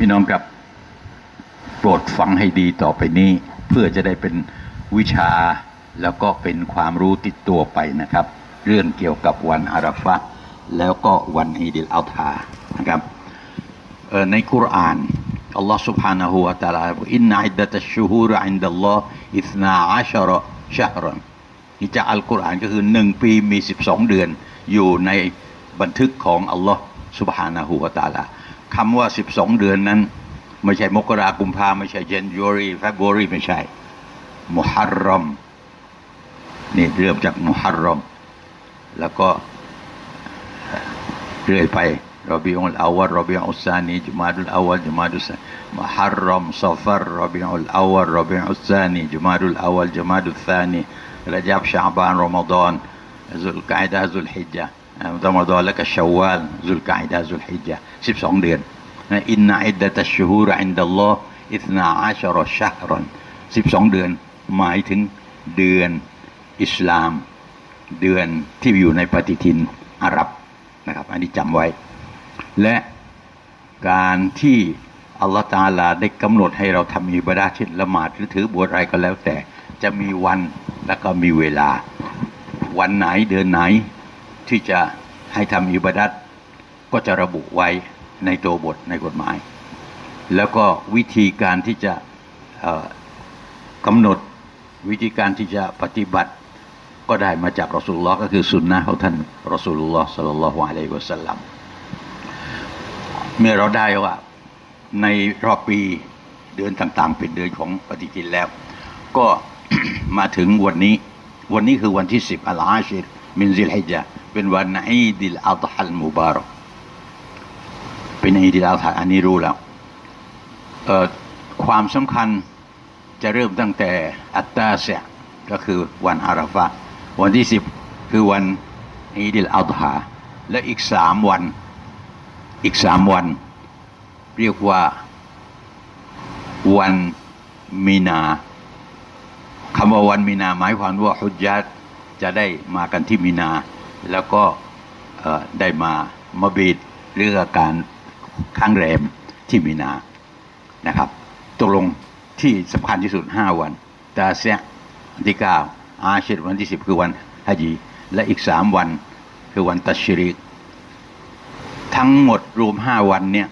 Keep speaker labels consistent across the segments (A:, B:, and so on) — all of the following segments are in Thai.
A: พี่น้องครับ โปรดฟังให้ดีต่อไปนี้ เพื่อจะได้เป็นวิชาแล้วก็เป็นความรู้ติดตัวไปนะครับ เรื่องเกี่ยวกับวันอาราฟะห์แล้วก็วันอีดิลอัลทานะครับเอ่อในคุรานอัลลอฮ์ سبحانه และ تعالى บอกอินนะอิดดะตัชชูฮูรอินดัลลอฮ์อิสนาอัชรชะฮรันนี่จากอัลกุรอานก็คือหนึ่งปีมี 12 เดือน อยู่ในบันทึกของอัลลอฮ์ سبحانه และ تعالى คำว่า 12 เดือนนั้น ไม่ใช่มกรากุมภาไม่ใช่ January February ไม่ใช่มุฮัรรอมนี่เริ่มจากมุฮัรรอม แล้วก็เรื่อยไปรอบิอุลอาวลรอบิอุลซานีจุมาดุลอาวลจุมาดุลซานีมุฮัรรอมซอฟัรรอบิอุลอาวลรอบิอุลซานีจุมาดุลอาวลจุมาดุลซานีรจับชาบานรอมฎอนซุลกาอิดะซุลฮิจญะ รอมฎอนแล้วก็ชาวาลซุลกาอิดะซุลฮิจญะสิบสองเดือนอินนาอิดดะตัชชูฮูรอินดัลลอฮ์อิธนาอัชรอชะฮรันสิบสองเดือน หมายถึงเดือนอิสลาม เดือนที่อยู่ในปฏิทินอาหรับนะครับ อันนี้จำไว้ และการที่อัลลอฮฺตาลาได้กำหนดให้เราทำอิบาดาเช่นละหมาดหรือถือบวชอะไรก็แล้วแต่จะมีวันและก็มีเวลา วันไหนเดือนไหน ที่จะให้ทำอิบาดัตก็จะระบุไว้ในตัวบทในกฎหมาย แล้วก็วิธีการที่จะกำหนดวิธีการที่จะปฏิบัติก็ได้มาจากรอสูลุลลอฮ์ก็คือสุนนะของท่านรอสูลุลลอฮ์สัลลัลลอฮุอะลัยฮิวะสัลลัมเมื่อเราได้ว่าในรอบปีเดือนต่างๆ เป็นเดือนของปฏิทินแล้ว ก็มาถึงวันนี้ วันนี้คือวันที่สิบอัลอาชิรมินซิลฮิจจ์ เป็นวันอีดิลอัฎฮัลมุบารอกเป็นอีดิลอัฎฮะอันนี้รู้แล้วความสำคัญจะเริ่มตั้งแต่อัตตาเซก็คือวันอาราฟะวันที่สิบคือวันอีดิลอัฎฮะและอีกสามวันอีกสามวัน เรียกว่าวันมีนาคำว่าวันมีนาหมายความว่าฮุจญาตจะได้มากันที่มีนา แล้วก็ได้มามาบีดหรือการข้างแรมที่มีนานะครับตกลงที่สำคัญที่สุด 5 วันตาเซวันที่ 9 อาชิรวันที่ 10 คือวันฮัจีและอีก 3 วันคือวันตัชริก ทั้งหมดรวม 5 วันเนี่ย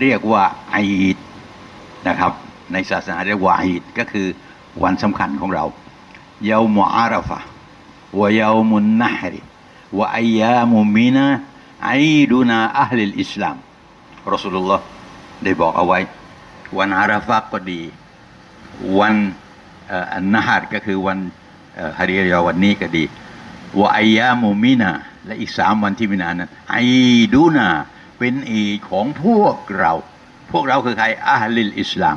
A: เรียกว่าอีดนะครับ ในศาสนาเรียกว่าอีดก็คือวันสำคัญของเราเยาวมอาราฟะวเยาวมุนนะฮริ วะอัยยามุมินาอีดุนาอัลลิลอิสลามรอสูลุลลอฮ์ได้บอกเอาไว้ วันอาราฟะก็ดี วันอันนะฮารก็คือวันฮาริยาวันนี้ก็ดีวะอัยามุมินาและอีกสามวันที่มินานั้นไอดูนาเป็นอีของพวกเรา พวกเราคือใครอาฮลิลอิสลาม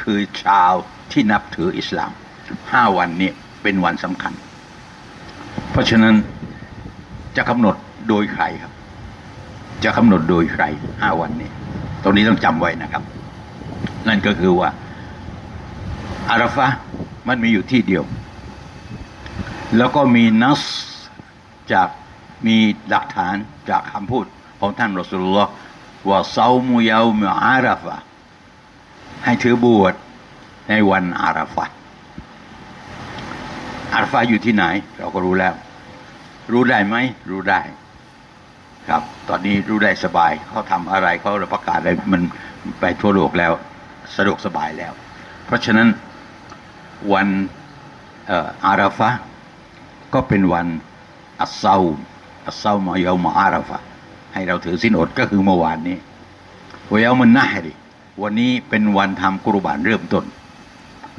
A: คือชาวที่นับถืออิสลามห้าวันนี้เป็นวันสำคัญ เพราะฉะนั้น จะกำหนดโดยใครครับ จะกำหนดโดยใครห้าวันนี้ ตรงนี้ต้องจำไว้นะครับ นั่นก็คือว่า อาราฟะมันมีอยู่ที่เดียว แล้วก็มีนัสจากมีหลักฐานจากคำพูดของท่านรอสุลลอฮ์ว่าเซามุยาวมอาราฟะให้ถือบวชในวันอาราฟะอาราฟะอยู่ที่ไหน เราก็รู้แล้ว รู้ได้ไหมรู้ได้ ครับ ตอนนี้รู้ได้สบายเขาทำอะไรเขาประกาศอะไรมันไปทั่วโลกแล้วสะดวกสบายแล้ว เพราะฉะนั้นวันอาราฟะก็เป็นวันอัสเซาอัสเซามายามาอาราฟะให้เราถือสินอดก็คือเมื่อวานนี้วยามันนะฮริวันนี้เป็นวันทำกุรบานเริ่มต้น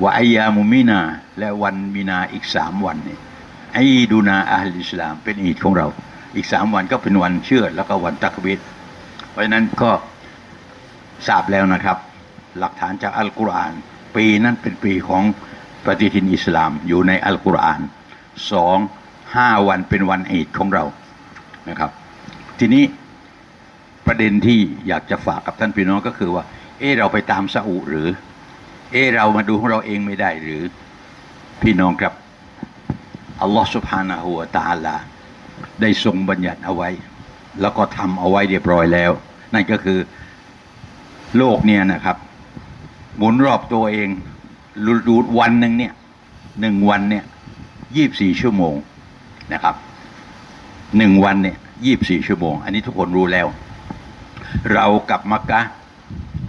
A: วะอัยามุมินา และวันมีนาอีกสามวันนี่ อดูนาอัลอิสลาม เป็นอีดของเรา อีกสามวันก็เป็นวันเชื่อแล้วก็วันตักบิดเพราะฉะนั้นก็ทราบแล้วนะครับ หลักฐานจากอัลกุรอาน ปีนั้นเป็นปีของปฏิทินอิสลามอยู่ในอัลกุรอานสองห้าวันเป็นวันอีดของเรานะครับ ทีนี้ประเด็นที่อยากจะฝากกับท่านพี่น้องก็คือว่า เออเราไปตามซาอุหรือ เออเรามาดูของเราเองไม่ได้หรือพี่น้องครับ อัลลอฮฺสุบฮานาหูวตาลา ได้ทรงบัญญัติเอาไว้ แล้วก็ทำเอาไว้เรียบร้อยแล้ว นั่นก็คือโลกเนี่ยนะครับ หมุนรอบตัวเองรูดูวันหนึ่งเนี่ยหนึ่งวันเนี่ยยี่บสี่ชั่วโมงนะครับหนึ่งวันเนี่ยยี่บสี่ชั่วโมง อันนี้ทุกคนรู้แล้ว เรากับมักกะ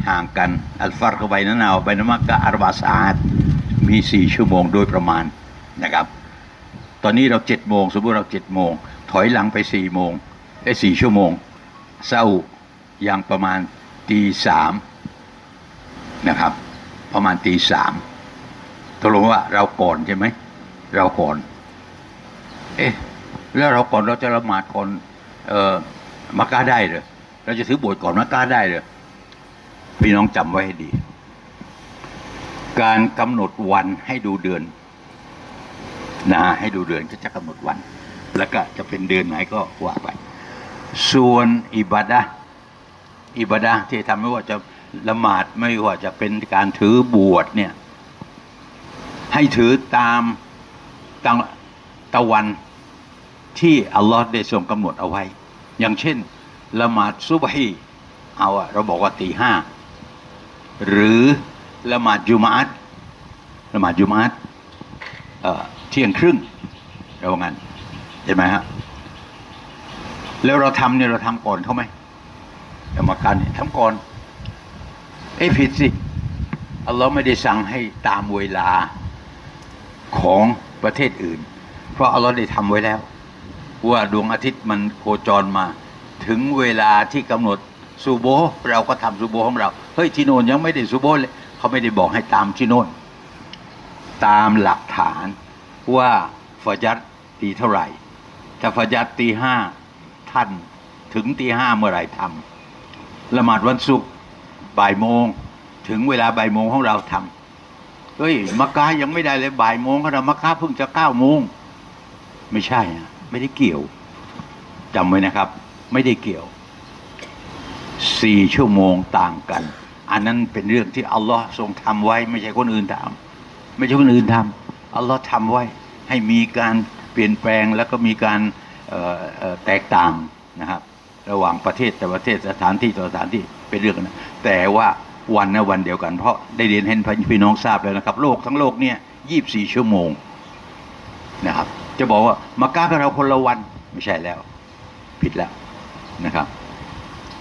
A: ห่างกัน อัลฟาร์กไปนั้นเอาไปนมักกะอารบาสาดมีสี่ชั่วโมงโดยประมาณนะครับ ตอนนี้เราเจ็ดโมงสมมติเราเจ็ดโมงถอยหลังไปสี่โมงไอ้สี่ชั่วโมงเศร้าอย่างประมาณตีสามนะครับ ประมาณตีสามตกลงว่าเราก่อนใช่ไหมเราก่อน เอ๊ะแล้วเราก่อนเราจะละหมาดก่อนเอ่อมักกะได้เหรอเราจะถือบทก่อนมักกะได้เหรอพี่น้องจำไว้ให้ดี การกำหนดวันให้ดูเดือน นะฮะให้ดูเดือนก็จะกำหนดวัน แล้วก็จะเป็นเดือนไหนก็ว่าไป ส่วนอิบาดะอิบาดะที่ทำไม่ว่าจะละหมาดไม่ว่าจะเป็นการถือบวชเนี่ย ให้ถือตามตามตะวันที่อัลลอฮ์ได้ทรงกำหนดเอาไว้ อย่างเช่น ละหมาดซุบฮีเอาอะเราบอกว่าตีห้าหรือละหมาดจุมาตละหมาดจุมาตเอ่อ เที่ยงครึ่งเราว่างั้นเห็นไหมฮะแล้วเราทำเนี่ยเราทำก่อนเขาไหมกรรมการเนี่ยทำก่อนเอ้ผิดสิอัลลอฮ์ไม่ได้สั่งให้ตามเวลาของประเทศอื่น เพราะอัลลอฮ์ได้ทำไว้แล้ว ว่าดวงอาทิตย์มันโคจรมา ถึงเวลาที่กำหนดซูโบเราก็ทำซูโบของเรา เฮ้ยที่โน่นยังไม่ได้ซูโบเลยเขาไม่ได้บอกให้ตามที่โน่นตามหลักฐาน ว่าฟาจัดตีเท่าไหร่ถ้าฟาจัดตีห้าท่านถึงตีห้าเมื่อไหร่ทำละหมาดวันศุกร์บ่ายโมง ถึงเวลาบ่ายโมงของเราทำเฮ้ยมักกะยังไม่ได้เลยบ่ายโมงก็เรามักกะเพิ่งจะเก้าโมงไม่ใช่นะไม่ได้เกี่ยวจำไว้นะครับ ไม่ได้เกี่ยวสี่ชั่วโมงต่างกัน อันนั้นเป็นเรื่องที่อัลลอฮ์ทรงทำไว้ ไม่ใช่คนอื่นทำไม่ใช่คนอื่นทำ อัลลอฮ์ทำไว้ให้มีการเปลี่ยนแปลงแล้วก็มีการแตกต่างนะครับ ระหว่างประเทศแต่ประเทศสถานที่ต่อสถานที่เป็นเรื่องนะแต่ว่าวันนะวันเดียวกัน เพราะได้เรียนให้พี่น้องทราบแล้วนะครับ โลกทั้งโลกเนี่ยยี่บสี่ชั่วโมงนะครับ จะบอกว่ามักกะกับเราคนละวันไม่ใช่แล้ว ผิดแล้วนะครับ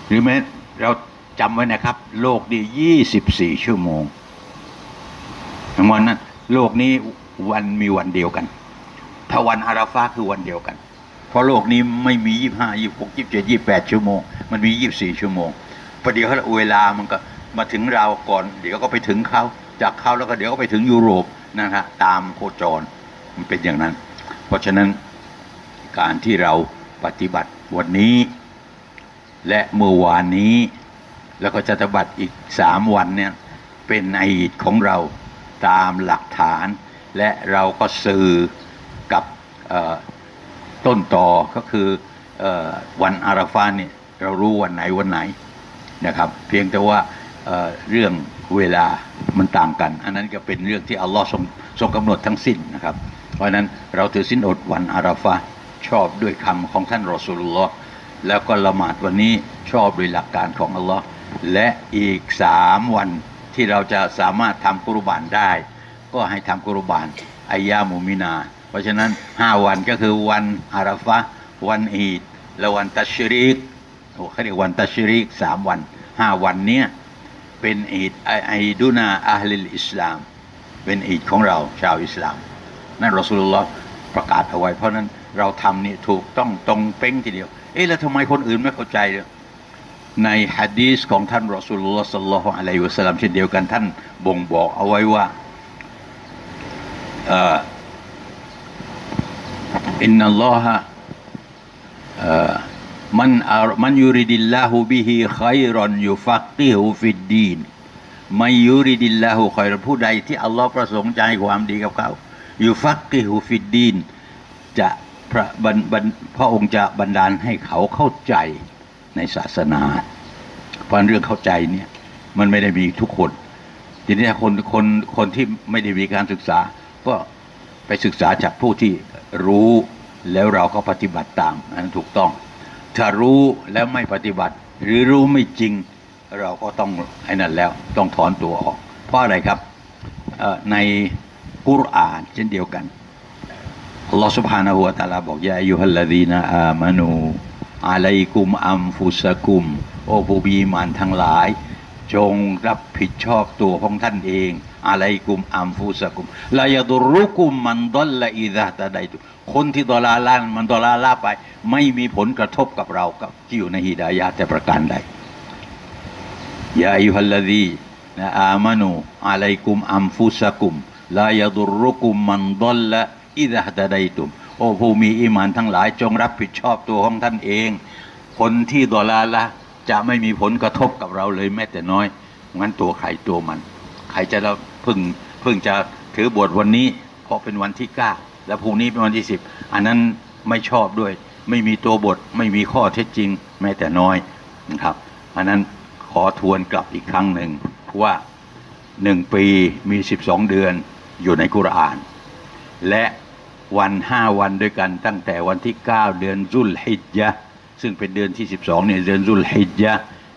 A: หรือแม้เราจำไว้นะครับ โลกนี้ยี่สิบสี่ชั่วโมงทั้งวันนั้นโลกนี้ วันมีวันเดียวกัน ถ้าวันอาราฟาคือวันเดียวกัน เพราะโลกนี้ไม่มียี่ห้ายี่หกยี่เจ็ดยี่แปดชั่วโมง มันมียี่สี่ชั่วโมงประเดี๋ยวเวลามันก็มาถึงเราก่อน เดี๋ยวก็ไปถึงเขาจากเขาแล้วก็เดี๋ยวก็ไปถึงยุโรปนะฮะตามโคจรมันเป็นอย่างนั้น เพราะฉะนั้นการที่เราปฏิบัติวันนี้ และเมื่อวานนี้ แล้วก็จะปฏิบัติอีกสามวันเนี่ยเป็นไอดของเราตามหลักฐาน และเราก็สื่อกับต้นต่อก็คืออวันอาราฟาเนี่ยเรารู้วันไหนวันไหนนะครับ เพียงแต่ว่าเเรื่องเวลามันต่างกัน อันนั้นก็เป็นเรื่องที่อัลลอฮ์ทรงทรงกำหนดทั้งสิ้นนะครับ เพราะฉะนั้นเราถือสิ้นอดวันอาราฟาชอบด้วยคำของท่านรอสูลุลลอฮ์แล้วก็ละหมาดวันนี้ชอบด้วยหลักการของอัลลอฮ์และอีกสามวันที่เราจะสามารถทำกุรบานได้ ก็ให้ทำกุรบานอายามุมินา เพราะฉะนั้นห้าวันก็คือวันอาราฟะวันอีดและวันตัชริกโอ้เขาเรียกวันตัชริกสามวันห้าวันเนี้ยเป็นอีดไอดุนาอัลลิลอิสลาม เป็นอีดของเราชาวอิสลาม นั่นรอสูลุลลอฮ์ประกาศเอาไว้ เพราะนั้นเราทำนี่ถูกต้องตรงเป้งทีเดียว เอ๊ะแล้วทำไมคนอื่นไม่เข้าใจเลยในฮะดีษของท่านรอสูลุลลอฮ์สัลลัลลอฮุอะลัยฮิวะสัลลัมเช่นเดียวกันท่านบ่งบอกเอาไว้ว่า อินนัลลอฮะมันอารมันยูริดิลลาหูบิฮิไครอนยูฟักติฮูฟิดดีนไม่ยูริดิลลาหูไครผู้ใดที่อัลลอฮ์ประสงค์ใจความดีกับเขาอยู่ฟักติฮูฟิดดีนจะพระบรรพระองค์จะบันดาลให้เขาเข้าใจในศาสนาเพราะเรื่องเข้าใจเนี่ยมันไม่ได้มีทุกคนทีนี้คนคนคนที่ไม่ได้มีการศึกษา ก็ไปศึกษาจากผู้ที่รู้แล้วเราก็ปฏิบัติตามอันนั้นถูกต้อง ถ้ารู้แล้วไม่ปฏิบัติ หรือรู้ไม่จริง เราก็ต้องไอ้นั่นแล้วต้องถอนตัวออก เพราะอะไรครับเอ่อในกุรอานเช่นเดียวกัน อัลลอฮ์ سبحانه และ تعالى บอกยาอายุฮัลลดีนาอามานูอาลัยกุมอัมฟุสกุม โอผู้มีอีหมานทั้งหลาย จงรับผิดชอบตัวของท่านเองอาลัยกุมอัมฟุสกุมลายดุรุกุมมันดลละอิดะตะไดตุคนที่ดอลาลานมันดอลาลาไป ไม่มีผลกระทบกับเรากับที่อยู่ในฮิดายะแต่ประการใดยาอายุฮัลลดีนะอามานูอะลัยกุมอัมฟุสกุมลายดุรุกุมมันดลละอิดะฮ์ตะไดตุมโอ้ผู้มีอีหมานทั้งหลายจงรับผิดชอบตัวของท่านเอง คนที่ดอลาละ จะไม่มีผลกระทบกับเราเลยแม้แต่น้อยงั้นตัวใครตัวมัน ใครจะเราพิ่งพิ่งจะถือบทวันนี้ เพราะเป็นวันที่เก้าแล้วพรุ่งนี้เป็นวันที่สิบอันนั้นไม่ชอบด้วย ไม่มีตัวบทไม่มีข้อเท็จจริง แม้แต่น้อยนะครับอันนั้นขอทวนกลับอีกครั้งหนึ่งว่าหนึ่งปีมีสิบสองเดือนอยู่ในกุรอาน และวันห้าวันด้วยกันตั้งแต่วันที่9เดือนซุลฮิจญะ ซึ่งเป็นเดือนที่ 12เนี่ยเดือนซุลฮิจญะ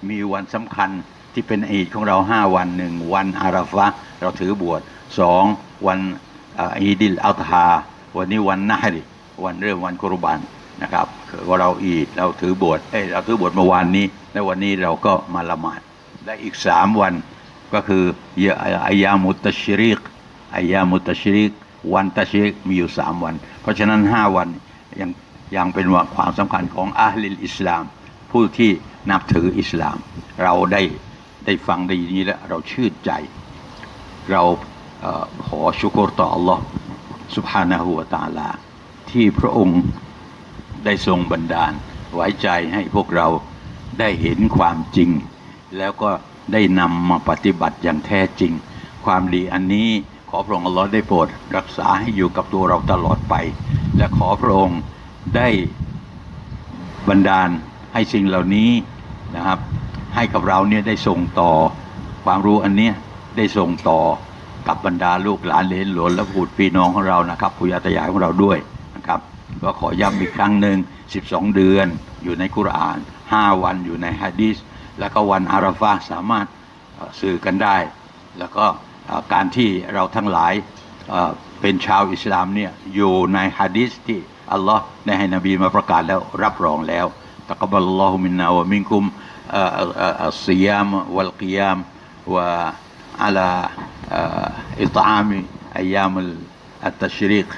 A: มีวันสำคัญที่เป็นอีดของเรา 5 วันหนึ่งวันอาราฟะเราถือบวชสองวันอีดิลอัลฮาวันนี้วันนะฮริวันเริ่มวันกุรบานนะครับคือว่าเราอีดเราถือบวชเอ้เราถือบวชเมื่อวานนี้ และวันนี้เราก็มาละหมาดและอีกสามวันก็คือเยอะอายามุตชริกอายามุตชริก วันตชริกมีอยู่สามวัน เพราะฉะนั้นห้าวันยัง ยังเป็นว่าความสำคัญของอาลิลอิสลาม ผู้ที่นับถืออิสลาม เราได้ได้ฟังได้ยินนี้แล้วเราชื่นใจ เราขอชุกรต่ออัลลอฮ์สุภาณหัวตาลา ที่พระองค์ได้ทรงบันดาล ไว้ใจให้พวกเราได้เห็นความจริง แล้วก็ได้นำมาปฏิบัติอย่างแท้จริง ความดีอันนี้ขอพระองค์อัลลอได้โปรดรักษาให้อยู่กับตัวเราตลอดไป และขอพระองค์ ได้บันดาลให้สิ่งเหล่านี้นะครับ ให้กับเราเนี่ยได้ส่งต่อความรู้อันเนี้ยได้ส่งต่อกับบรรดาลูกหลานเลนหลวนและผูดพี่น้องของเรานะครับผู้ยาตายายของเราด้วยนะครับก็ขอย้ำอีกครั้งหนึ่ง 12 เดือนอยู่ในกุรอาน 5 วันอยู่ในฮะดีษแล้วก็วันอาราฟาสามารถสื่อกันได้ แล้วก็การที่เราทั้งหลายเอ่อเป็นชาวอิสลามเนี่ยอยู่ในฮะดีษที่ อัลลอฮ์ได้ให้นบีมาประกาศแล้วรับรองแล้วตะกบัลลอฮุมินนาวะมินคุมอัลซิยามวัลกิยามวะอัลาอิตามอายามอัลตชริก